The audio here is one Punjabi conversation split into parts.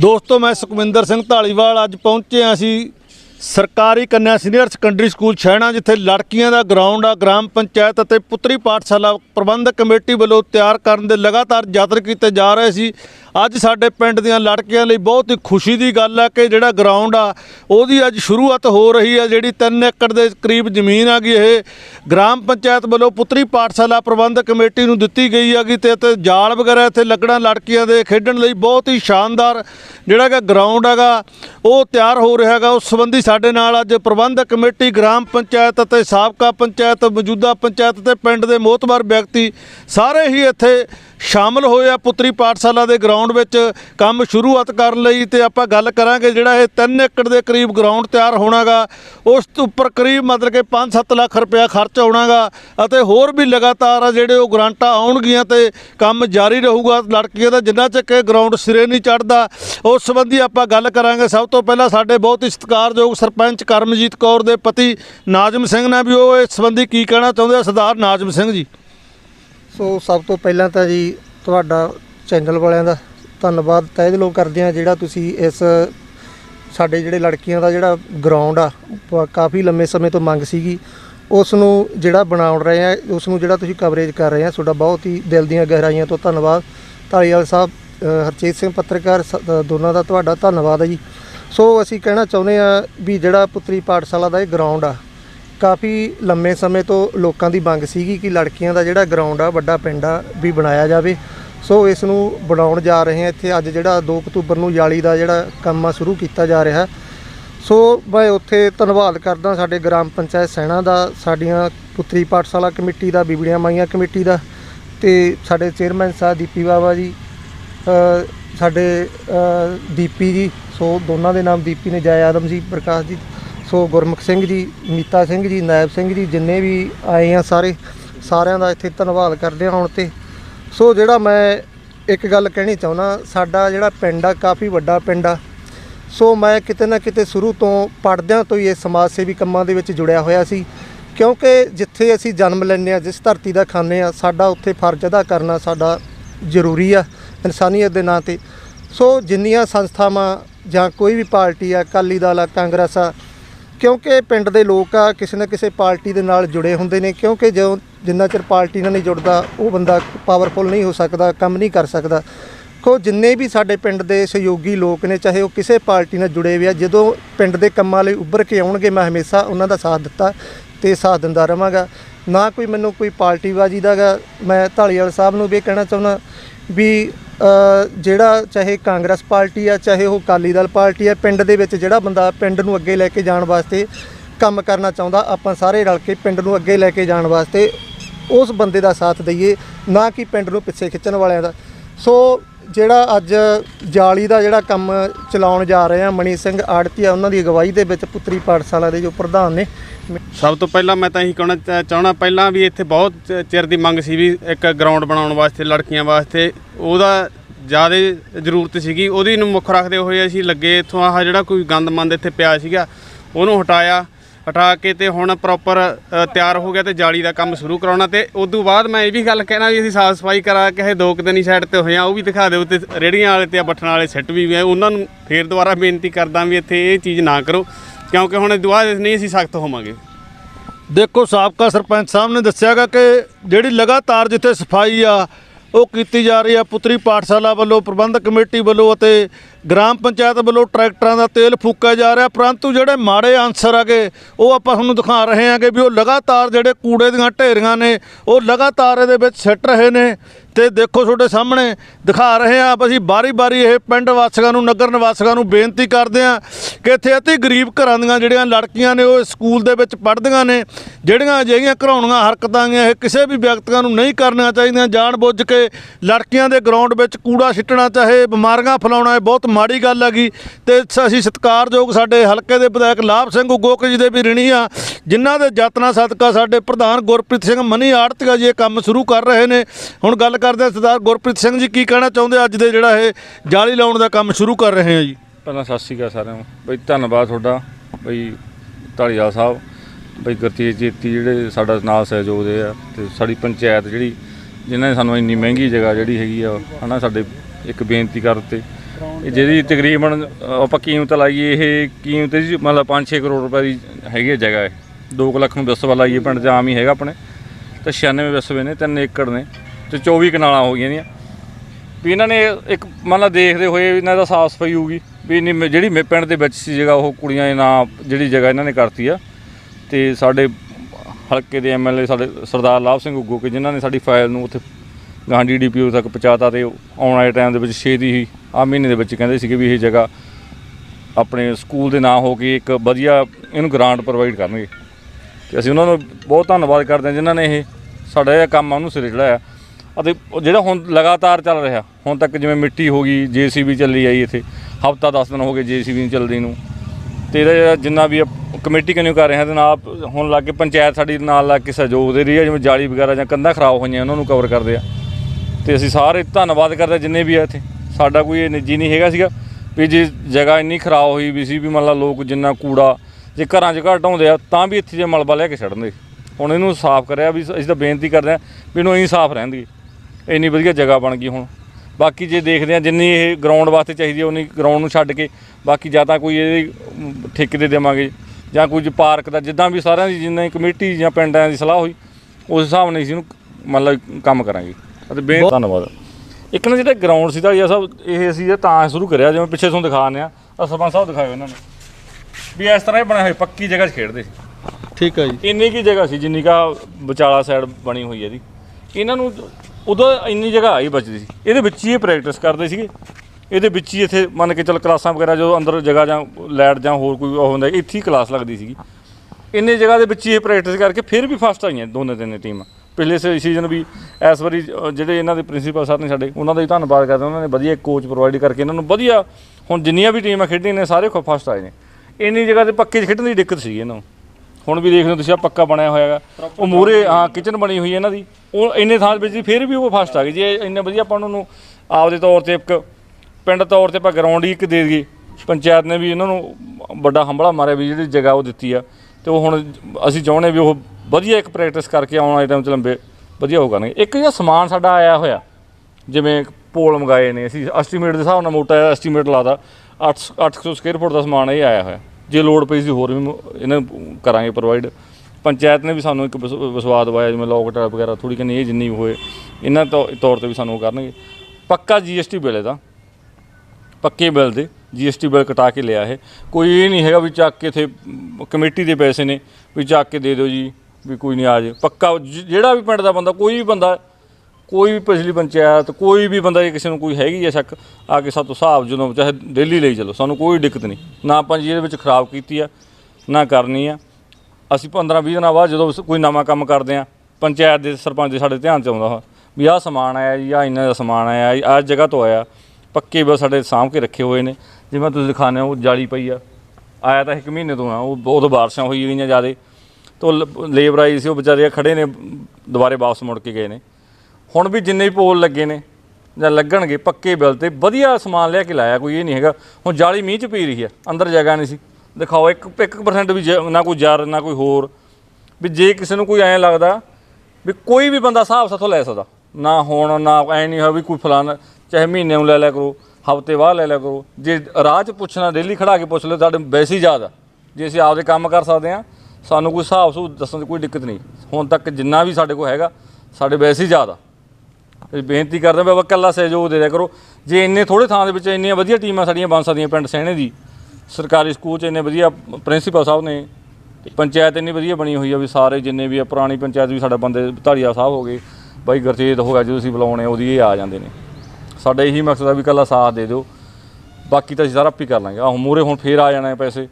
ਦੋਸਤੋ, ਮੈਂ ਸੁਖਵਿੰਦਰ ਸਿੰਘ ਢਾਲੀਵਾਲ ਅੱਜ ਪਹੁੰਚੇ ਹਾਂ ਅਸੀਂ ਸਰਕਾਰੀ ਕੰਨਿਆ ਸੀਨੀਅਰ ਸੈਕੰਡਰੀ ਸਕੂਲ ਛੈਣਾ ਜਿੱਥੇ ਲੜਕੀਆਂ ਦਾ ਗਰਾਊਂਡ ਆ, ਗ੍ਰਾਮ ਪੰਚਾਇਤ ਅਤੇ ਪੁੱਤਰੀ ਪਾਠਸ਼ਾਲਾ ਪ੍ਰਬੰਧਕ ਕਮੇਟੀ ਵੱਲੋਂ ਤਿਆਰ ਕਰਨ ਦੇ ਲਗਾਤਾਰ ਯਤਨ ਕੀਤੇ ਜਾ ਰਹੇ ਸੀ। ਅੱਜ ਸਾਡੇ ਪਿੰਡ ਦੀਆਂ ਲੜਕੀਆਂ ਲਈ ਬਹੁਤ ਹੀ ਖੁਸ਼ੀ ਦੀ ਗੱਲ ਆ ਕਿ ਜਿਹੜਾ ਗਰਾਊਂਡ ਆ, ਉਹਦੀ ਅੱਜ ਸ਼ੁਰੂਆਤ ਹੋ ਰਹੀ ਆ, ਜਿਹੜੀ 3 ਏਕੜ ਦੇ ਕਰੀਬ ਜ਼ਮੀਨ ਆ ਗਈ, ਇਹ ਗ੍ਰਾਮ ਪੰਚਾਇਤ ਵੱਲੋਂ ਪੁੱਤਰੀ ਪਾਠਸ਼ਾਲਾ ਪ੍ਰਬੰਧਕ ਕਮੇਟੀ ਨੂੰ ਦਿੱਤੀ ਗਈ ਹੈਗੀ ਤੇ ਤੇ ਜਾਲ ਵਗੈਰਾ, ਇੱਥੇ ਲੱਗਣਾ ਲੜਕੀਆਂ ਦੇ ਖੇਡਣ ਲਈ ਬਹੁਤ ਹੀ ਸ਼ਾਨਦਾਰ ਜਿਹੜਾ ਕਿ ਗਰਾਊਂਡ ਹੈਗਾ, ਉਹ ਤਿਆਰ ਹੋ ਰਿਹਾ ਹੈਗਾ। ਉਸ ਸੰਬੰਧੀ ਸਾਡੇ ਨਾਲ ਅੱਜ ਪ੍ਰਬੰਧਕ ਕਮੇਟੀ, ਗ੍ਰਾਮ ਪੰਚਾਇਤ ਅਤੇ ਸਾਬਕਾ ਪੰਚਾਇਤ, ਮੌਜੂਦਾ ਪੰਚਾਇਤ ਤੇ ਪਿੰਡ ਦੇ ਮੋਹਤਬਰ ਵਿਅਕਤੀ ਸਾਰੇ ਹੀ ਇੱਥੇ ਸ਼ਾਮਲ ਹੋਏ ਆ ਪੁੱਤਰੀ ਪਾਠਸ਼ਾਲਾ ਦੇ ਗਰਾਊਂਡ ਵਿੱਚ। ਕੰਮ ਸ਼ੁਰੂਆਤ ਕਰਨ ਲਈ ਤੇ ਆਪਾਂ ਗੱਲ ਕਰਾਂਗੇ ਜਿਹੜਾ ਇਹ 3 ਏਕੜ ਦੇ ਕਰੀਬ ਗਰਾਊਂਡ ਤਿਆਰ ਹੋਣਾਗਾ। ਉਸ ਤੋਂ ਉੱਪਰ ਕਰੀਬ ਮਤਲਬ ਕਿ 5-7 ਲੱਖ ਰੁਪਇਆ ਖਰਚ ਆਉਣਾਗਾ ਅਤੇ ਹੋਰ ਵੀ ਲਗਾਤਾਰ ਆ ਜਿਹੜੇ ਉਹ ਗਰਾਂਟਾਂ ਆਉਣਗੀਆਂ ਤੇ ਕੰਮ ਜਾਰੀ ਰਹੂਗਾ। ਲੜਕੀਆਂ ਦਾ ਜਿੰਨਾ ਚੱਕ ਇਹ ਗਰਾਊਂਡ ਸਿਰੇ ਨਹੀਂ ਚੜਦਾ ਉਸ ਸੰਬੰਧੀ ਆਪਾਂ ਗੱਲ ਕਰਾਂਗੇ। ਸਭ ਤੋਂ ਪਹਿਲਾਂ ਸਾਡੇ ਬਹੁਤ ਹੀ ਸਤਿਕਾਰਯੋਗ ਸਰਪੰਚ ਕਰਮਜੀਤ ਕੌਰ ਦੇ ਪਤੀ ਨਾਜ਼ਮ ਸਿੰਘ ਨੇ ਵੀ ਉਹ ਇਸ ਸੰਬੰਧੀ ਕੀ ਕਹਿਣਾ ਚਾਹੁੰਦੇ ਆ? ਸਰਦਾਰ ਨਾਜ਼ਮ ਸਿੰਘ ਜੀ। ਸੋ ਸਭ ਤੋਂ ਪਹਿਲਾਂ ਤਾਂ ਜੀ ਤੁਹਾਡਾ ਚੈਨਲ ਵਾਲਿਆਂ ਦਾ ਧੰਨਵਾਦ। ਤਹਿ ਦਿਲੋਂ ਕਰਦੇ ਆ ਜਿਹੜਾ ਤੁਸੀਂ ਇਸ ਸਾਡੇ ਜਿਹੜੇ ਲੜਕੀਆਂ ਦਾ ਜਿਹੜਾ ਗਰਾਊਂਡ ਆ ਕਾਫੀ ਲੰਮੇ ਸਮੇਂ ਤੋਂ ਮੰਗ ਸੀਗੀ। ਉਸ ਨੂੰ ਜਿਹੜਾ ਬਣਾਉਣ ਰਹੇ ਆ ਉਸ ਨੂੰ ਜਿਹੜਾ ਤੁਸੀਂ ਕਵਰੇਜ ਕਰ ਰਹੇ ਆ, ਤੁਹਾਡਾ ਬਹੁਤ ਹੀ ਦਿਲ ਦੀਆਂ ਗਹਿਰਾਈਆਂ ਤੋਂ ਧੰਨਵਾਦ। ਧਾਲੀਵਾਲ ਸਾਹਿਬ ਹਰਚੇਤ ਸਿੰਘ ਪੱਤਰਕਾਰ ਸ- ਦੋਨਾਂ ਦਾ ਤੁਹਾਡਾ ਧੰਨਵਾਦ ਹੈ ਜੀ। ਸੋ ਅਸੀਂ ਕਹਿਣਾ ਚਾਹੁੰਦੇ ਆ ਵੀ ਜਿਹੜਾ ਪੁੱਤਰੀ ਪਾਠਸ਼ਾਲਾ ਦਾ ਇਹ ਗਰਾਊਂਡ ਆ ਕਾਫੀ ਲੰਮੇ ਸਮੇਂ ਤੋਂ ਲੋਕਾਂ ਦੀ ਮੰਗ ਸੀਗੀ ਕਿ ਲੜਕੀਆਂ ਦਾ ਜਿਹੜਾ ਗਰਾਊਂਡ ਆ, ਵੱਡਾ ਪਿੰਡ ਆ, ਵੀ ਬਣਾਇਆ ਜਾਵੇ। ਸੋ ਇਸ ਨੂੰ ਬਣਾਉਣ ਜਾ ਰਹੇ ਹਾਂ ਇੱਥੇ ਅੱਜ ਜਿਹੜਾ 2 ਅਕਤੂਬਰ ਨੂੰ ਯਾਲੀ ਦਾ ਜਿਹੜਾ ਕੰਮ ਆ, ਸ਼ੁਰੂ ਕੀਤਾ ਜਾ ਰਿਹਾ। ਸੋ ਮੈਂ ਉੱਥੇ ਧੰਨਵਾਦ ਕਰਦਾ ਸਾਡੇ ਗ੍ਰਾਮ ਪੰਚਾਇਤ ਸੈਣਾ ਦਾ, ਸਾਡੀਆਂ ਪੁੱਤਰੀ ਪਾਠਸ਼ਾਲਾ ਕਮੇਟੀ ਦਾ ਬੀਬੜੀਆਂ ਮਾਈਆਂ ਕਮੇਟੀ ਦਾ ਤੇ ਸਾਡੇ ਚੇਅਰਮੈਨ ਸਾਹਿਬ ਦੀਪੀ ਬਾਵਾ ਜੀ ਸਾਡੇ ਦੀਪੀ ਜੀ, ਸੋ ਦੋਨਾਂ ਦੇ ਨਾਮ ਦੀਪੀ ਨੇ ਜੈ ਆਦਮ ਜੀ, ਪ੍ਰਕਾਸ਼ ਜੀ ਸੋ ਗੁਰਮੁਖ ਸਿੰਘ ਜੀ, ਮੀਤਾ ਸਿੰਘ ਜੀ, ਨਾਇਬ ਸਿੰਘ ਜੀ, ਜਿੰਨੇ ਵੀ ਆਏ ਆ ਸਾਰੇ, ਸਾਰਿਆਂ ਦਾ ਇੱਥੇ ਧੰਨਵਾਦ ਕਰਦੇ ਹਾਂ ਆਉਣ ਤੇ। ਸੋ ਜਿਹੜਾ ਮੈਂ ਇੱਕ ਗੱਲ ਕਹਿਣੀ ਚਾਹੁੰਦਾ, ਸਾਡਾ ਜਿਹੜਾ ਪਿੰਡ ਆ, ਕਾਫੀ ਵੱਡਾ ਪਿੰਡ ਆ। ਸੋ ਮੈਂ ਕਿਤੇ ਨਾ ਕਿਤੇ ਸ਼ੁਰੂ ਤੋਂ ਪੜਦਿਆਂ ਤੋਂ ਹੀ ਇਹ ਸਮਾਜ ਸੇਵੀ ਕੰਮਾਂ ਦੇ ਵਿੱਚ ਜੁੜਿਆ ਹੋਇਆ ਸੀ। ਕਿਉਂਕਿ ਜਿੱਥੇ ਅਸੀਂ ਜਨਮ ਲੈਂਦੇ ਆ ਜਿਸ ਧਰਤੀ ਦਾ ਖਾਂਦੇ ਆ ਸਾਡਾ ਉੱਥੇ ਫਰਜ਼ ਅਦਾ ਕਰਨਾ ਸਾਡਾ ਜ਼ਰੂਰੀ ਆ, ਇਨਸਾਨੀਅਤ ਦੇ ਨਾਂ ਤੇ। ਸੋ ਜਿੰਨੀਆਂ ਸੰਸਥਾਵਾਂ ਜਾਂ ਕੋਈ ਵੀ ਪਾਰਟੀ ਆ, ਅਕਾਲੀ ਦਲ ਆ, ਕਾਂਗਰਸ ਆ ਕਿਉਂਕਿ ਪਿੰਡ ਦੇ ਲੋਕ ਆ, ਕਿਸੇ ਨਾ ਕਿਸੇ ਪਾਰਟੀ ਦੇ ਨਾਲ ਜੁੜੇ ਹੁੰਦੇ ਨੇ, ਕਿਉਂਕਿ ਜਦੋਂ ਜਿੰਨਾ ਚਿਰ ਪਾਰਟੀ ਨਾਲ ਨਹੀਂ ਜੁੜਦਾ, ਉਹ ਬੰਦਾ ਪਾਵਰਫੁਲ ਨਹੀਂ ਹੋ ਸਕਦਾ, ਕੰਮ ਨਹੀਂ ਕਰ ਸਕਦਾ। ਕੋ ਜਿੰਨੇ ਵੀ ਸਾਡੇ ਪਿੰਡ ਦੇ ਸਹਿਯੋਗੀ ਲੋਕ ਨੇ, ਚਾਹੇ ਉਹ ਕਿਸੇ ਪਾਰਟੀ ਨਾਲ ਜੁੜੇ ਹੋਏ ਆ, ਜਦੋਂ ਪਿੰਡ ਦੇ ਕੰਮਾਂ ਲਈ ਉੱਭਰ ਕੇ ਆਉਣਗੇ, ਮੈਂ ਹਮੇਸ਼ਾ ਉਹਨਾਂ ਦਾ ਸਾਥ ਦਿੱਤਾ ਤੇ ਸਾਥ ਦਿੰਦਾ ਰਵਾਂਗਾ ਨਾ ਕੋਈ ਮੈਨੂੰ ਕੋਈ ਪਾਰਟੀਬਾਜ਼ੀ ਦਾ ਗਾ, ਮੈਂ ਢਾਲੀਵਾਲ ਸਾਹਿਬ ਨੂੰ ਵੀ ਇਹ ਕਹਿਣਾ ਚਾਹੁੰਦਾ ਵੀ ਜਿਹੜਾ ਚਾਹੇ ਕਾਂਗਰਸ ਪਾਰਟੀ ਆ, ਚਾਹੇ ਉਹ ਅਕਾਲੀ ਦਲ ਪਾਰਟੀ ਆ, ਪਿੰਡ ਦੇ ਵਿੱਚ ਜਿਹੜਾ ਬੰਦਾ ਪਿੰਡ ਨੂੰ ਅੱਗੇ ਲੈ ਕੇ ਜਾਣ ਵਾਸਤੇ ਕੰਮ ਕਰਨਾ ਚਾਹੁੰਦਾ, ਆਪਾਂ ਸਾਰੇ ਰਲ ਕੇ ਪਿੰਡ ਨੂੰ ਅੱਗੇ ਲੈ ਕੇ ਜਾਣ ਵਾਸਤੇ ਉਸ ਬੰਦੇ ਦਾ ਸਾਥ ਦਈਏ, ਨਾ ਕਿ ਪਿੰਡ ਨੂੰ ਪਿੱਛੇ ਖਿੱਚਣ ਵਾਲਿਆਂ ਦਾ। ਸੋ, ਜਿਹੜਾ ਅੱਜ ਜਾਲੀ ਦਾ ਜਿਹੜਾ ਕੰਮ ਚਲਾਉਣ ਜਾ ਰਹੇ ਆ ਮਣੀ ਸਿੰਘ ਆੜਤੀਆ, ਉਹਨਾਂ ਦੀ ਅਗਵਾਈ ਦੇ ਵਿੱਚ ਪੁੱਤਰੀ ਪਾਠਸ਼ਾਲਾ ਦੇ ਜੋ ਪ੍ਰਧਾਨ ਨੇ ਸਭ ਤੋਂ ਪਹਿਲਾਂ ਮੈਂ ਤਾਂ ਇਹੀ ਕਹਿਣਾ ਚਾ- ਚਾਹਣਾ ਪਹਿਲਾਂ ਵੀ ਇੱਥੇ ਬਹੁਤ ਚ- ਚਿਰ ਦੀ ਮੰਗ ਸੀ ਵੀ ਇੱਕ ਗਰਾਊਂਡ ਬਣਾਉਣ ਵਾਸਤੇ, ਲੜਕੀਆਂ ਵਾਸਤੇ। ਉਹਦਾ ਜ਼ਿਆਦਾ ਜ਼ਰੂਰਤ ਸੀਗੀ। ਉਹਦੀ ਨੂੰ ਮੁੱਖ ਰੱਖਦੇ ਹੋਏ ਅਸੀਂ ਲੱਗੇ ਇੱਥੋਂ ਆਹ ਜਿਹੜਾ ਕੋਈ ਗੰਦ ਮੰਦ ਇੱਥੇ ਪਿਆ ਸੀਗਾ, ਉਹਨੂੰ ਹਟਾਇਆ। ਹਟਾ ਕੇ ਤੇ ਹੁਣ ਪ੍ਰੋਪਰ ਤਿਆਰ ਹੋ ਗਿਆ ਤੇ ਜਾਲੀ ਦਾ ਕੰਮ ਸ਼ੁਰੂ ਕਰਾਉਣਾ ਤੇ ਉਸ ਤੋਂ ਬਾਅਦ ਮੈਂ ਇਹ ਵੀ ਗੱਲ ਕਹਿਣਾ ਵੀ ਅਸੀਂ ਸਾਫ਼ ਸਫ਼ਾਈ ਕਰਾ ਕੇ ਇਹ ਦੋ ਕੁ ਦਿਨ ਸਾਈਡ ਤੇ ਹੋਏ ਆ, ਉਹ ਵੀ ਦਿਖਾ ਦਿਓ ਤੇ ਰੇੜੀਆਂ ਵਾਲੇ ਤੇ ਬੱਠਣ ਵਾਲੇ ਸੈੱਟ ਵੀ ਹੈ ਉਹਨਾਂ ਨੂੰ ਫੇਰ ਦੁਬਾਰਾ ਬੇਨਤੀ ਕਰਦਾ ਵੀ ਇੱਥੇ ਇਹ ਚੀਜ਼ ਨਾ ਕਰੋ। ਕਿਉਂਕਿ ਹੁਣ ਦੁਆ ਨਹੀਂ ਅਸੀਂ ਸਖਤ ਹੋਵਾਂਗੇ। ਦੇਖੋ, ਸਾਬਕਾ ਸਰਪੰਚ ਸਾਹਿਬ ਨੇ ਦੱਸਿਆਗਾ ਕਿ ਜਿਹੜੀ ਲਗਾਤਾਰ ਜਿੱਥੇ ਸਫ਼ਾਈ ਆ, ਉਹ ਕੀਤੀ ਜਾ ਰਹੀ ਆ ਪੁੱਤਰੀ ਪਾਠਸ਼ਾਲਾ ਵੱਲੋਂ, ਪ੍ਰਬੰਧਕ ਕਮੇਟੀ ਵੱਲੋਂ ਅਤੇ ਗ੍ਰਾਮ ਪੰਚਾਇਤ ਵੱਲੋਂ ਟਰੈਕਟਰਾਂ ਦਾ ਤੇਲ ਫੂਕਿਆ ਜਾ ਰਿਹਾ। ਪਰੰਤੂ ਜਿਹੜੇ ਮਾੜੇ ਆਨਸਰ ਆਗੇ, ਉਹ ਆਪਾਂ ਤੁਹਾਨੂੰ ਦਿਖਾ ਰਹੇ ਹਾਂਗੇ ਵੀ ਉਹ ਲਗਾਤਾਰ ਜਿਹੜੇ ਕੂੜੇ ਦੀਆਂ ਢੇਰੀਆਂ ਨੇ, ਉਹ ਲਗਾਤਾਰ ਇਹਦੇ ਵਿੱਚ ਸਿੱਟ ਰਹੇ ਨੇ। ਤੇ ਦੇਖੋ ਤੁਹਾਡੇ ਸਾਹਮਣੇ ਦਿਖਾ ਰਹੇ ਆ ਅਸੀਂ ਬਾਰੀ-ਬਾਰੀ ਇਹ ਪਿੰਡ ਵਾਸੀਆਂ ਨੂੰ, ਨਗਰ ਨਿਵਾਸੀਆਂ ਨੂੰ ਬੇਨਤੀ ਕਰਦੇ ਆ ਕਿ ਇੱਥੇ ਅਤੀ ਗਰੀਬ ਘਰਾਂ ਦੀਆਂ ਜਿਹੜੀਆਂ ਲੜਕੀਆਂ ਨੇ, ਉਹ ਸਕੂਲ ਦੇ ਵਿੱਚ ਪੜ੍ਹਦੀਆਂ ਨੇ, ਜਿਹੜੀਆਂ ਅਜਿਹੀਆਂ ਘਰਾਉਣੀਆਂ ਹਰਕਤਾਂ ਗੀਆਂ ਇਹ ਕਿਸੇ ਵੀ ਵਿਅਕਤੀਆਂ ਨੂੰ ਨਹੀਂ ਕਰਨੀਆਂ ਚਾਹੀਦੀਆਂ। ਜਾਣ ਬੁੱਝ ਕੇ ਲੜਕੀਆਂ ਦੇ ਗਰਾਊਂਡ ਵਿੱਚ ਕੂੜਾ ਸਿੱਟਣਾ, ਚਾਹੇ ਬਿਮਾਰੀਆਂ ਫੈਲਾਉਣਾ, ਇਹ ਬਹੁਤ ਮਾੜੀ ਗੱਲ ਹੈਗੀ। ਤੇ ਅਸੀਂ ਸਤਿਕਾਰਯੋਗ ਸਾਡੇ ਹਲਕੇ ਦੇ ਵਿਧਾਇਕ ਲਾਭ ਸਿੰਘ ਉਗੋਕ ਜੀ ਦੇ ਵੀ ਰਿਣੀ ਆ ਜਿਨ੍ਹਾਂ ਦੇ ਯਤਨਾਂ ਸਦਕਾ ਸਾਡੇ ਪ੍ਰਧਾਨ ਗੁਰਪ੍ਰੀਤ ਸਿੰਘ ਮਨੀ ਆੜਤੀਆ ਜੀ ਇਹ ਕੰਮ ਸ਼ੁਰੂ ਕਰ ਰਹੇ ਨੇ। ਹੁਣ ਗੱਲ ਕਰਦੇ ਹਾਂ। ਸਰਦਾਰ ਗੁਰਪ੍ਰੀਤ ਸਿੰਘ ਜੀ ਕੀ ਕਹਿਣਾ ਚਾਹੁੰਦੇ ਅੱਜ ਦੇ ਜਿਹੜਾ ਇਹ ਜਾਲੀ ਲਾਉਣ ਦਾ ਕੰਮ ਸ਼ੁਰੂ ਕਰ ਰਹੇ ਆ ਜੀ? ਪਹਿਲਾਂ ਸਤਿ ਸ਼੍ਰੀ ਅਕਾਲ ਸਾਰਿਆਂ ਨੂੰ। ਬਈ ਧੰਨਵਾਦ ਤੁਹਾਡਾ, ਬਈ ਢਾਲੀਵਾਲ ਸਾਹਿਬ, ਬਈ ਗੁਰਤੇਜ ਜੇਤੀ ਜਿਹੜੇ ਸਾਡਾ ਨਾਲ ਸਹਿਯੋਗ ਦੇ ਆ ਤੇ ਸਾਡੀ ਪੰਚਾਇਤ ਜਿਹੜੀ, ਜਿਨ੍ਹਾਂ ਨੇ ਸਾਨੂੰ ਇੰਨੀ ਮਹਿੰਗੀ ਜਗ੍ਹਾ ਜਿਹੜੀ ਹੈਗੀ ਆ, ਹਨਾ, ਸਾਡੇ ਇੱਕ ਬੇਨਤੀ ਕਰ ਤੇ। ਇਹ ਜਿਹਦੀ ਤਕਰੀਬਨ, ਆਪਾਂ ਕੀਮਤ ਲਾਈਏ, ਇਹ ਕੀਮਤ ਜੀ, ਮਤਲਬ 5-6 ਕਰੋੜ ਰੁਪਏ ਦੀ ਹੈਗੀ ਹੈ ਜਗ੍ਹਾ ਇਹ। 2 ਲੱਖ ਨੂੰ ਵਿਸਵਾ ਲਾਈਏ, ਪਿੰਡ 'ਚ ਆਮ ਹੀ ਹੈਗਾ ਆਪਣੇ। ਤਾਂ 96 ਵਿਸਵੇ ਨੇ 3 ਏਕੜ ਨੇ। ਤੇ 24 ਕਨਾਲਾਂ ਹੋ ਗਈਆਂ ਦੀਆਂ। ਵੀ ਇਹਨਾਂ ਨੇ ਇੱਕ ਮੰਨ ਲਾ ਦੇਖਦੇ ਹੋਏ ਇਹਨਾਂ ਦਾ ਸਾਫ਼ ਸਫ਼ਾਈ ਹੋਊਗੀ, ਵੀ ਇੰਨੀ ਮ- ਜਿਹੜੀ ਮੇ- ਪਿੰਡ ਦੇ ਵਿੱਚ ਸੀ ਜਗ੍ਹਾ, ਉਹ ਕੁੜੀਆਂ ਦੇ ਨਾਂ ਜਿਹੜੀ ਜਗ੍ਹਾ ਇਹਨਾਂ ਨੇ ਕਰਤੀ ਆ। ਤੇ ਸਾਡੇ ਹਲਕੇ ਦੇ ਐਮਐਲਏ ਸਾਡੇ ਸਰਦਾਰ ਲਾਭ ਸਿੰਘ ਉਗੋ ਕੇ ਜਿਨ੍ਹਾਂ ਨੇ ਸਾਡੀ ਫਾਈਲ ਨੂੰ ਉੱਥੇ ਗਾਂਧੀ ਡੀਪੀਓ ਤੱਕ ਪਹੁੰਚਾਤਾ ਤੇ ਆਉਣ ਵਾਲੇ ਟਾਈਮ ਦੇ ਵਿੱਚ ਛੇਤੀ ਹੀ ਆ ਮਹੀਨੇ ਦੇ ਵਿੱਚ ਕਹਿੰਦੇ ਸੀਗੇ ਵੀ ਇਹ ਜਗ੍ਹਾ ਆਪਣੇ ਸਕੂਲ ਦੇ ਨਾਂ ਹੋ ਕੇ ਇੱਕ ਵਧੀਆ ਇਹਨੂੰ ਗ੍ਰਾਂਟ ਪ੍ਰੋਵਾਈਡ ਕਰਨਗੇ। ਤੇ ਅਸੀਂ ਉਹਨਾਂ ਨੂੰ ਬਹੁਤ ਧੰਨਵਾਦ ਕਰਦੇ ਹਾਂ ਜਿਨ੍ਹਾਂ ਨੇ ਇਹ ਸਾਡਾ ਇਹ ਕੰਮ ਆ, ਉਹਨੂੰ ਸਿਰੇ ਚੜਾਇਆ ਅਤੇ ਜਿਹੜਾ ਹੁਣ ਲਗਾਤਾਰ ਚੱਲ ਰਿਹਾ, ਹੁਣ ਤੱਕ ਜਿਵੇਂ ਮਿੱਟੀ ਹੋ ਗਈ ਜੀਸੀਬੀ ਚੱਲੀ ਆਈ ਇੱਥੇ, ਹਫਤਾ 10 ਦਿਨ ਹੋ ਗਏ ਜੀਸੀਬੀ ਨੂੰ ਚੱਲਦੀ ਨੂੰ। ਤੇ ਇਹਦਾ ਜਿਹੜਾ ਜਿੰਨਾ ਵੀ ਆ ਕਮੇਟੀ ਕਨਿਊ ਕਰ ਰਹੇ ਹਾਂ ਤੇ ਨਾਲ ਹੁਣ ਲੱਗ ਕੇ ਪੰਚਾਇਤ ਸਾਡੀ ਨਾਲ ਲੱਗ ਕੇ ਸਹਿਯੋਗ ਦੇ ਰਹੀ ਹੈ ਜਿਵੇਂ ਜਾਲੀ ਵਗੈਰਾ ਜਾਂ ਕੰਧਾਂ ਖਰਾਬ ਹੋਈਆਂ, ਉਹਨਾਂ ਨੂੰ ਕਵਰ ਕਰਦੇ ਆ। ਤੇ ਅਸੀਂ ਸਾਰੇ ਧੰਨਵਾਦ ਕਰਦੇ ਹਾਂ ਜਿੰਨੇ ਵੀ ਆ ਇੱਥੇ। ਸਾਡਾ ਕੋਈ ਇਹ ਨਿੱਜੀ ਨਹੀਂ ਹੈਗਾ ਸੀਗਾ ਵੀ ਜੇ ਜਗ੍ਹਾ ਇੰਨੀ ਖਰਾਬ ਹੋਈ ਵੀ ਸੀ, ਵੀ ਮੰਨ ਲਾ ਲੋਕ ਜਿੰਨਾ ਕੂੜਾ ਜੇ ਘਰਾਂ 'ਚ ਘੱਟ ਆਉਂਦੇ ਆ, ਤਾਂ ਵੀ ਇੱਥੇ ਜੇ ਮਲਬਾ ਲੈ ਕੇ ਛੱਡਣਦੇ ਹੁਣ ਇਹਨੂੰ ਸਾਫ਼ ਕਰਿਆ ਵੀ ਅਸੀਂ ਤਾਂ ਬੇਨਤੀ ਕਰਦੇ ਹਾਂ ਵੀ ਇਹਨੂੰ ਇੰਨੀ ਸਾਫ਼ ਰਹਿੰਦੀ ਇੰਨੀ ਵਧੀਆ ਜਗ੍ਹਾ ਬਣ ਗਈ ਹੁਣ। ਬਾਕੀ ਜੇ ਦੇਖਦੇ ਆ ਜਿੰਨੀ ਇਹ ਗਰਾਊਂਡ ਵਾਸਤੇ ਚਾਹੀਦੀ ਹੈ ਉਨੀ ਗਰਾਊਂਡ ਨੂੰ ਛੱਡ ਕੇ ਬਾਕੀ ਜਾਂ ਤਾਂ ਕੋਈ ਇਹਦੇ ਠੇਕੇ ਦੇ ਦੇਵਾਂਗੇ ਜਾਂ ਕੁਝ ਪਾਰਕ ਦਾ ਜਿੱਦਾਂ ਵੀ ਸਾਰਿਆਂ ਦੀ ਜਿੰਨੀ ਕਮੇਟੀ ਜਾਂ ਪਿੰਡਾਂ ਦੀ ਸਲਾਹ ਹੋਈ ਉਸ ਹਿਸਾਬ ਨਾਲ ਅਸੀਂ ਇਹਨੂੰ ਮਤਲਬ ਕੰਮ ਕਰਾਂਗੇ। ਅਤੇ ਬੇ ਧੰਨਵਾਦ। ਇੱਕ ਨਾ ਜਿਹੜਾ ਗਰਾਊਂਡ ਸੀ ਤਾਂ ਇਹ ਸਭ ਇਹ ਅਸੀਂ ਤਾਂ ਸ਼ੁਰੂ ਕਰਿਆ ਜਿਵੇਂ ਪਿੱਛੇ ਤੁਹਾਨੂੰ ਦਿਖਾਉਂਦੇ ਆ ਸਰਪੰਚ ਸਾਹਿਬ ਦਿਖਾਇਓ ਇਹਨਾਂ ਨੂੰ। ਵੀ ਇਸ ਤਰ੍ਹਾਂ ਹੀ ਬਣਿਆ ਹੋਇਆ ਪੱਕੀ ਜਗ੍ਹਾ 'ਚ ਖੇਡਦੇ ਸੀ। ਠੀਕ ਹੈ ਜੀ। ਇੰਨੀ ਕੀ ਜਗ੍ਹਾ ਸੀ ਜਿੰਨੀ ਕਾ ਵਿਚਾਲਾ ਸਾਈਡ ਬਣੀ ਹੋਈ ਹੈ ਜੀ ਇਹਨਾਂ ਨੂੰ ਉਦੋਂ ਇੰਨੀ ਜਗ੍ਹਾ ਆਈ ਬਚਦੀ ਸੀ। ਇਹਦੇ ਵਿੱਚ ਹੀ ਇਹ ਪ੍ਰੈਕਟਿਸ ਕਰਦੇ ਸੀਗੇ। ਇਹਦੇ ਵਿੱਚ ਹੀ ਇੱਥੇ ਮੰਨ ਕੇ ਚੱਲ ਕਲਾਸਾਂ ਵਗੈਰਾ ਜੋ ਅੰਦਰ ਜਗ੍ਹਾ ਜਾਂ ਲੈਟ ਜਾਂ ਹੋਰ ਕੋਈ ਉਹ ਹੁੰਦਾ ਇੱਥੇ ਹੀ ਕਲਾਸ ਲੱਗਦੀ ਸੀਗੀ। ਇੰਨੇ ਜਗ੍ਹਾ ਦੇ ਵਿੱਚ ਹੀ ਇਹ ਪ੍ਰੈਕਟਿਸ ਕਰਕੇ ਫਿਰ ਵੀ ਫਸਟ ਆਈਆਂ ਦੋਨੇ ਤਿੰਨੇ ਟੀਮਾਂ ਪਿਛਲੇ ਸੀਜ਼ਨ ਵੀ ਇਸ ਵਾਰੀ ਜਿਹੜੇ ਇਹਨਾਂ ਦੇ ਪ੍ਰਿੰਸੀਪਲ ਸਰ ਨੇ ਸਾਡੇ, ਉਹਨਾਂ ਦਾ ਹੀ ਧੰਨਵਾਦ ਕਰਦੇ ਉਹਨਾਂ ਨੇ ਵਧੀਆ ਕੋਚ ਪ੍ਰੋਵਾਈਡ ਕਰਕੇ ਇਹਨਾਂ ਨੂੰ ਵਧੀਆ, ਹੁਣ ਜਿੰਨੀਆਂ ਵੀ ਟੀਮਾਂ ਖੇਡੀਆਂ ਨੇ, ਸਾਰੇ ਫਸਟ ਆਏ ਨੇ। ਇੰਨੀ ਜਗ੍ਹਾ ਤੇ ਪੱਕੇ 'ਚ ਖੇਡਣ ਦੀ ਦਿੱਕਤ ਸੀ ਇਹਨਾਂ ਨੂੰ। ਹੁਣ ਵੀ ਦੇਖਦੇ ਹੋ ਤੁਸੀਂ ਆ ਪੱਕਾ ਬਣਿਆ ਹੋਇਆ ਹੈਗਾ। ਉਹ ਮੂਰੇ ਹਾਂ ਕਿਚਨ ਬਣੀ ਹੋਈ ਹੈ ਇਹਨਾਂ ਦੀ। ਉਹ ਇੰਨੇ ਥਾਂ ਦੇ ਵਿੱਚ ਜੀ ਫਿਰ ਵੀ ਉਹ ਫਸਟ ਆ ਗਈ ਜੇ। ਇੰਨੇ ਵਧੀਆ ਆਪਾਂ ਉਹਨਾਂ ਨੂੰ ਆਪਦੇ ਤੌਰ ਤੇ ਇੱਕ ਪਿੰਡ ਤੌਰ ਤੇ ਆਪਾਂ ਗਰਾਊਂਡ ਹੀ ਇੱਕ ਦੇ ਦਈਏ। ਪੰਚਾਇਤ ਨੇ ਵੀ ਇਹਨਾਂ ਨੂੰ ਵੱਡਾ ਹੰਬਲਾ ਮਾਰਿਆ ਵੀ ਜਿਹੜੀ ਜਗ੍ਹਾ ਉਹ ਦਿੱਤੀ ਆ। ਤੇ ਉਹ ਹੁਣ ਅਸੀਂ ਚਾਹੁੰਦੇ ਵੀ ਉਹ ਵਧੀਆ ਇੱਕ ਪ੍ਰੈਕਟਿਸ ਕਰਕੇ ਆਉਣ ਵਾਲੇ ਟਾਈਮ ਚ ਲੰਬੇ ਵਧੀਆ ਹੋ ਕਰਨਗੇ। ਇੱਕ ਜਿਹੜਾ ਸਮਾਨ ਸਾਡਾ ਆਇਆ ਹੋਇਆ, ਜਿਵੇਂ ਪੋਲ ਮੰਗਾਏ ਨੇ, ਅਸੀਂ ਐਸਟੀਮੇਟ ਦੇ ਹਿਸਾਬ ਨਾਲ ਮੋਟਾ ਐਸਟੀਮੇਟ ਲਾਦਾ 8 800 ਸਕੁਅਰ ਫੁੱਟ ਦਾ ਸਮਾਨ ਇਹ ਆਇਆ ਹੋਇਆ। ਜੇ ਲੋੜ ਪਈ ਸੀ ਹੋਰ ਵੀ ਮ- ਇਹਨਾਂ ਨੂੰ ਕਰਾਂਗੇ ਪ੍ਰੋਵਾਈਡ ਪੰਚਾਇਤ ਨੇ ਵੀ ਸਾਨੂੰ ਇੱਕ ਵਿਸ- ਵਿਸ਼ਵਾਸ ਦਵਾਇਆ, ਜਿਵੇਂ ਲੋਕ ਟਾਪ ਵਗੈਰਾ ਥੋੜੀ ਕਹਿੰਦੀ ਇਹ ਜਿੰਨੀ ਵੀ ਹੋਏ, ਇਹਨਾਂ ਤੌ- ਤੌਰ ਤੇ ਵੀ ਸਾਨੂੰ ਉਹ ਕਰਨਗੇ। ਪੱਕਾ ਜੀਐਸਟੀ ਬਿੱਲ ਇਹਦਾ। ਪੱਕੇ ਬਿੱਲ ਦੇ ਜੀਐਸਟੀ ਬਿੱਲ ਕਟਾ ਕੇ ਲਿਆ ਇਹ। ਕੋਈ ਇਹ ਨਹੀਂ ਹੈਗਾ ਵੀ ਚੱਕ ਕੇ ਇਥੇ ਕਮੇਟੀ ਦੇ ਪੈਸੇ ਨੇ, ਵੀ ਚੱਕ ਕੇ ਦੇ ਦਿਓ ਜੀ, ਵੀ ਕੋਈ ਨਹੀਂ ਆ ਜੇ। ਪੱਕਾ ਜ- ਜਿਹੜਾ ਵੀ ਪਿੰਡ ਦਾ ਬੰਦਾ, ਕੋਈ ਵੀ ਬੰਦਾ ਕੋਈ ਵੀ ਪਿਛਲੀ ਪੰਚਾਇਤ ਕੋਈ ਵੀ ਬੰਦਾ ਜੇ ਕਿਸੇ ਨੂੰ ਕੋਈ ਹੈਗੀ ਹੈ ਸ਼ੱਕ ਆ ਕੇ ਸਾਤੋਂ ਹਿਸਾਬ ਜਦੋਂ ਚਾਹੇ ਡੇਲੀ ਲਈ ਚਲੋ ਸਾਨੂੰ ਕੋਈ ਦਿੱਕਤ ਨਹੀਂ। ਨਾ ਆਪਾਂ ਜੀ ਇਹਦੇ ਵਿੱਚ ਖਰਾਬ ਕੀਤੀ ਆ ਨਾ ਕਰਨੀ ਆ। ਅਸੀਂ 15 20 ਦਿਨਾਂ ਬਾਅਦ ਜਦੋਂ ਕੋਈ ਨਵਾਂ ਕੰਮ ਕਰਦੇ ਆ ਪੰਚਾਇਤ ਦੇ ਸਰਪੰਚ ਦੇ ਸਾਡੇ ਧਿਆਨ ਚ ਆਉਂਦਾ ਵਾ ਵੀ ਆਹ ਸਮਾਨ ਆਇਆ ਜੀ ਆਹ ਇੰਨਾ ਦਾ ਸਮਾਨ ਆਇਆ ਜੀ, ਆਹ ਜਗ੍ਹਾ ਤੋਂ ਆਇਆ। ਪੱਕੇ ਬਸ ਸਾਡੇ ਸਾਂਭ ਕੇ ਰੱਖੇ ਹੋਏ ਨੇ। ਜਿਵੇਂ ਤੁਸੀਂ ਦਿਖਾਉਂਦੇ ਹੋ ਉਹ ਜਾਲੀ ਪਈ ਆ। ਆਇਆ ਤਾਂ ਇੱਕ ਮਹੀਨੇ ਤੋਂ ਆ ਉਹ ਉਦੋਂ ਬਾਰਿਸ਼ਾਂ ਹੋਈ ਗਈਆਂ ਜ਼ਿਆਦੇ। ਤੋਂ ਲੇਬਰ ਆਈ ਸੀ ਉਹ ਵਿਚਾਰੇ ਖੜੇ ਨੇ ਦੁਬਾਰੇ ਵਾਪਸ ਮੁੜ ਕੇ ਗਏ ਨੇ। ਹੁਣ ਵੀ ਜਿੰਨੇ ਵੀ ਪੋਲ ਲੱਗੇ ਨੇ ਜਾਂ ਲੱਗਣਗੇ ਪੱਕੇ ਬਿੱਲ ਤੇ ਵਧੀਆ ਸਮਾਨ ਲਿਆ ਕੇ ਲਾਇਆ ਕੋਈ ਇਹ ਨਹੀਂ ਹੈਗਾ। ਹੁਣ ਜਾਲੀ ਮੀਂਹ ਚ ਪੀ ਰਹੀ ਆ, ਅੰਦਰ ਜਗ੍ਹਾ ਨਹੀਂ ਸੀ। ਦਿਖਾਓ 1 1% ਵੀ ਜ- ਨਾ ਕੋਈ ਜਰ, ਨਾ ਕੋਈ ਹੋਰ। ਵੀ ਜੇ ਕਿਸੇ ਨੂੰ ਕੋਈ ਐਂ ਲੱਗਦਾ ਵੀ ਕੋਈ ਵੀ ਬੰਦਾ ਹਿਸਾਬ ਸਾਥੋਂ ਲੈ ਸਕਦਾ, ਨਾ ਹੁਣ, ਨਾ ਐ ਨਹੀਂ ਹੋਇਆ ਵੀ ਕੋਈ ਫਲਾਣਾ, ਚਾਹੇ ਮਹੀਨੇ ਨੂੰ ਲੈ ਲਿਆ ਕਰੋ, ਹਫ਼ਤੇ ਬਾਅਦ ਲੈ ਲਿਆ ਕਰੋ। ਜੇ ਰਾਹ 'ਚ ਪੁੱਛਣਾ, ਡੇਲੀ ਖੜਾ ਕੇ ਪੁੱਛ ਲਓ ਸਾਡੇ ਵੈਸੇ ਹੀ ਜ਼ਿਆਦਾ ਜੇ ਅਸੀਂ ਆਪਦੇ ਕੰਮ ਕਰ ਸਕਦੇ ਹਾਂ, ਸਾਨੂੰ ਕੋਈ ਹਿਸਾਬ ਸੂ ਦੱਸਣ ਦੀ ਕੋਈ ਦਿੱਕਤ ਨਹੀਂ। ਹੁਣ ਤੱਕ ਜਿੰਨਾ ਵੀ ਸਾਡੇ ਕੋਲ ਹੈਗਾ, ਸਾਡੇ ਵੈਸੇ ਹੀ ਜ਼ਿਆਦਾ ਬੇਨਤੀ ਕਰਦੇ ਬਾਬਾ ਕੱਲਾ ਸਹਿਯੋਗ ਦੇ ਦਿਆ ਕਰੋ। ਜੇ ਇੰਨੇ ਥੋੜੇ ਥਾਂ ਦੇ ਵਿੱਚ ਇੰਨੀਆਂ ਵਧੀਆ ਟੀਮਾਂ ਸਾਡੀਆਂ ਬਣ ਸਕਦੀਆਂ ਪਿੰਡ ਸਹਿਣੇ ਦੀ, ਸਰਕਾਰੀ ਸਕੂਲ 'ਚ ਇੰਨੇ ਵਧੀਆ ਪ੍ਰਿੰਸੀਪਲ ਸਾਹਿਬ ਨੇ, ਤੇ ਪੰਚਾਇਤ ਇੰਨੀ ਵਧੀਆ ਬਣੀ ਹੋਈ ਆ ਵੀ ਸਾਰੇ ਜਿੰਨੇ ਵੀ ਆ ਪੁਰਾਣੀ ਪੰਚਾਇਤ ਵੀ ਸਾਡਾ ਬੰਦੇ ਧਾੜੀਆ ਸਾਹਿਬ ਹੋ ਗਏ, ਬਾਈ ਗੁਰਤੇਜ ਹੋ ਗਿਆ ਜਦੋਂ ਤੁਸੀਂ ਬੁਲਾਉਣੇ ਉਹਦੀ ਇਹ ਆ ਜਾਂਦੇ ਨੇ। ਸਾਡਾ ਇਹੀ ਮਕਸਦ ਆ ਵੀ ਕੱਲਾ ਸਾਥ ਦੇ ਦਿਓ, ਬਾਕੀ ਤਾਂ ਅਸੀਂ ਸਾਰਾ ਆਪੇ ਕਰ ਲਾਂਗੇ। ਆਹ ਮੂਰੇ ਹੁਣ ਫੇਰ ਆ ਜਾਣੇ ਪੈਸੇ,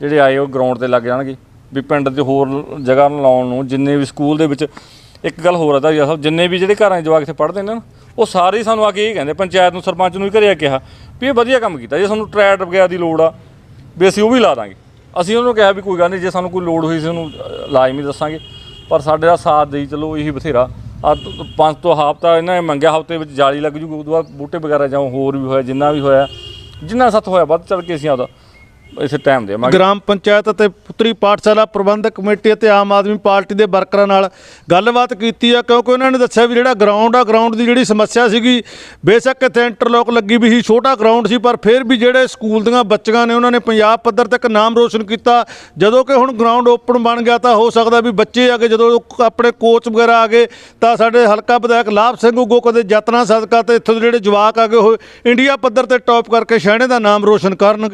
ਜਿਹੜੇ ਆਏ ਉਹ ਗਰਾਊਂਡ ਤੇ ਲੱਗ ਜਾਣਗੇ। ਵੀ ਪਿੰਡ 'ਚ ਹੋਰ ਜਗ੍ਹਾ ਲਾਉਣ ਨੂੰ, ਜਿੰਨੇ ਵੀ ਸਕੂਲ ਦੇ ਵਿੱਚ ਇੱਕ ਗੱਲ ਹੋਰ ਆ ਤਾਂ ਸਾਹਿਬ ਜਿੰਨੇ ਵੀ ਜਿਹੜੇ ਘਰਾਂ 'ਚ ਜਵਾਕ ਇੱਥੇ ਪੜ੍ਹਦੇ ਨੇ ਨਾ ਉਹ ਸਾਰੇ ਹੀ ਸਾਨੂੰ ਆ ਕੇ ਇਹ ਕਹਿੰਦੇ ਪੰਚਾਇਤ ਨੂੰ ਸਰਪੰਚ ਨੂੰ ਵੀ ਘਰੇ ਆ ਕਿਹਾ ਵੀ ਇਹ ਵਧੀਆ ਕੰਮ ਕੀਤਾ ਜੇ ਸਾਨੂੰ ਟਰੈਟ ਵਗੈਰਾ ਦੀ ਲੋੜ ਆ ਵੀ ਅਸੀਂ ਉਹ ਵੀ ਲਾ ਦਾਂਗੇ। ਅਸੀਂ ਉਹਨੂੰ ਕਿਹਾ ਵੀ ਕੋਈ ਗੱਲ ਨਹੀਂ ਜੇ ਸਾਨੂੰ ਕੋਈ ਲੋੜ ਹੋਈ ਸੀ ਉਹਨੂੰ ਅ, ਲਾਜ਼ਮੀ ਦੱਸਾਂਗੇ ਪਰ ਸਾਡੇ ਦਾ ਸਾਥ ਦੇਈ ਚਲੋ ਇਹੀ ਬਥੇਰਾ। ਆ ਪੰਜ ਤੋਂ ਹਫ਼ਤਾ ਇਹਨਾਂ ਨੇ ਮੰਗਿਆ ਹਫ਼ਤੇ ਵਿੱਚ ਜਾਲੀ ਲੱਗ ਜੂਗੀ ਉਦੋਂ ਬਾਅਦ ਬੂਟੇ ਵਗੈਰਾ ਜਾਂ ਹੋਰ ਵੀ ਹੋਇਆ ਜਿੰਨਾ ਵੀ ਹੋਇਆ ਜਿੰਨਾ ਸੱਤ ਹੋਇਆ ਵੱਧ ਚੜ ਕੇ ਅਸੀਂ ਆਪਦਾ ਇਸ ਟਾਈਮ ਦੇਵਾਂਗੇ ਗ੍ਰਾਮ ਪੰਚਾਇਤ ਅਤੇ ਪੁੱਤਰੀ ਪਾਠਸ਼ਾਲਾ ਪ੍ਰਬੰਧਕ ਕਮੇਟੀ ਅਤੇ ਆਮ ਆਦਮੀ ਪਾਰਟੀ ਦੇ ਵਰਕਰਾਂ ਨਾਲ ਗੱਲਬਾਤ ਕੀਤੀ ਆ, ਕਿਉਂਕਿ ਉਹਨਾਂ ਨੇ ਦੱਸਿਆ ਵੀ ਜਿਹੜਾ ਗਰਾਊਂਡ ਆ ਗਰਾਊਂਡ ਦੀ ਜਿਹੜੀ ਸਮੱਸਿਆ ਸੀਗੀ, ਬੇਸ਼ੱਕ ਇੱਥੇ ਇੰਟਰਲੋਕ ਲੱਗੀ ਵੀ ਸੀ, ਛੋਟਾ ਗਰਾਊਂਡ ਸੀ, ਪਰ ਫਿਰ ਵੀ ਜਿਹੜੇ ਸਕੂਲ ਦੀਆਂ ਬੱਚੀਆਂ ਨੇ, ਉਹਨਾਂ ਨੇ ਪੰਜਾਬ ਪੱਧਰ ਤੱਕ ਨਾਮ ਰੋਸ਼ਨ ਕੀਤਾ। ਜਦੋਂ ਕਿ ਹੁਣ ਗਰਾਊਂਡ ਓਪਨ ਬਣ ਗਿਆ ਤਾਂ ਹੋ ਸਕਦਾ ਵੀ ਬੱਚੇ ਆ ਕੇ ਜਦੋਂ ਆਪਣੇ ਕੋਚ ਵਗੈਰਾ ਆ ਗਏ, ਤਾਂ ਸਾਡੇ ਹਲਕਾ ਵਿਧਾਇਕ ਲਾਭ ਸਿੰਘ ਉਗੋ ਕਦੇ ਯਤਨਾਂ ਸਦਕਾ ਤੇ ਇੱਥੋਂ ਦੇ ਜਿਹੜੇ ਜਵਾਕ ਆ ਗਏ ਹੋਏ ਇੰਡੀਆ ਪੱਧਰ ਤੇ ਟੌਪ ਕਰਕੇ ਸ਼ਹਿਣੇ ਦਾ ਨਾਮ ਰੋਸ਼ਨ ਕਰਨ